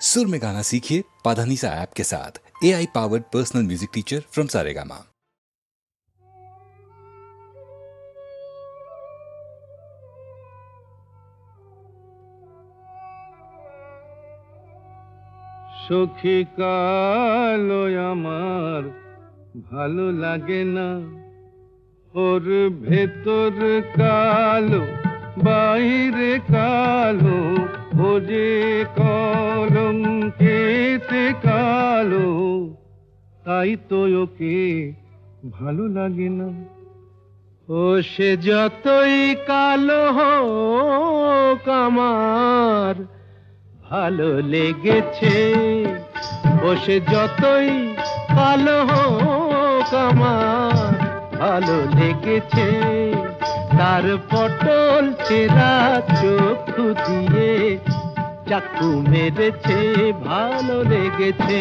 सुर में गाना सीखिए पाधानीसा ऐप के साथ A I powered personal music teacher from Saregama সখী কালো আমার ভালো লাগে না ওর ভেতর কালো বাইরে কালো ও যে কলম কেতে কালো, তাই তো ওকে ভালো লাগে না। ও, সে যতই কালো হোক আমার, ভালো লেগেছে। বসে যতই কালো হোক আমার, ভালো লেগেছে। তার পটল চেরা চক্ষু দিয়ে চাকু মেরেছে, ভালো লেগেছে।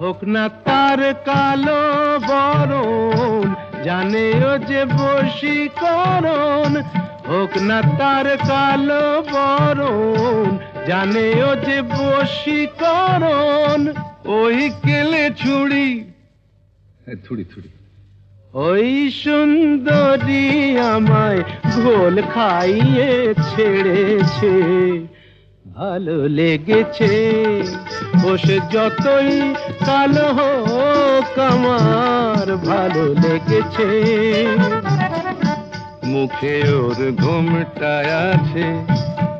হোক না তার কালো বরণ, জানে ও যে বশীকরণ। হোক না তার কালো বরণ জানে ও যে বশীকরণ ওই কেলে ছুড়ি থুড়ি থুড়ি ওই সুন্দরী আমায় ঘোল খাইয়ে ছেড়েছে। ভালো লেগেছে বসে যতই কালো হোক আমার ভালো লেগেছে। মুখে ওর ঘুমটা আছে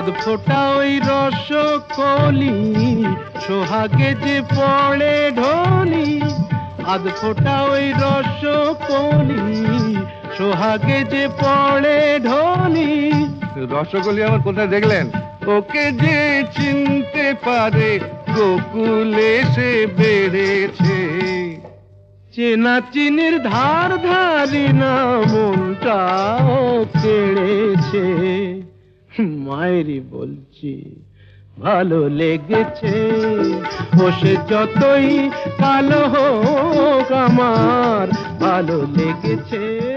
আধ ফোটা ওই রস কলি সোহাগে যে পড়ে ঢলি আধ ফোটা ওই রস কলি সোহাগে যে পড়ে ঢলি। রসগোল্লা আমার কোথায় দেখলেন? ওকে যে চিনতে পারে গোকুলে সে বেড়েছে। চেনা চিনির ধার ধারি না মনটাও কেড়েছে। মায়েরই বলছি ভালো লেগেছে। বসে যতই ভালো হোক আমার ভালো লেগেছে।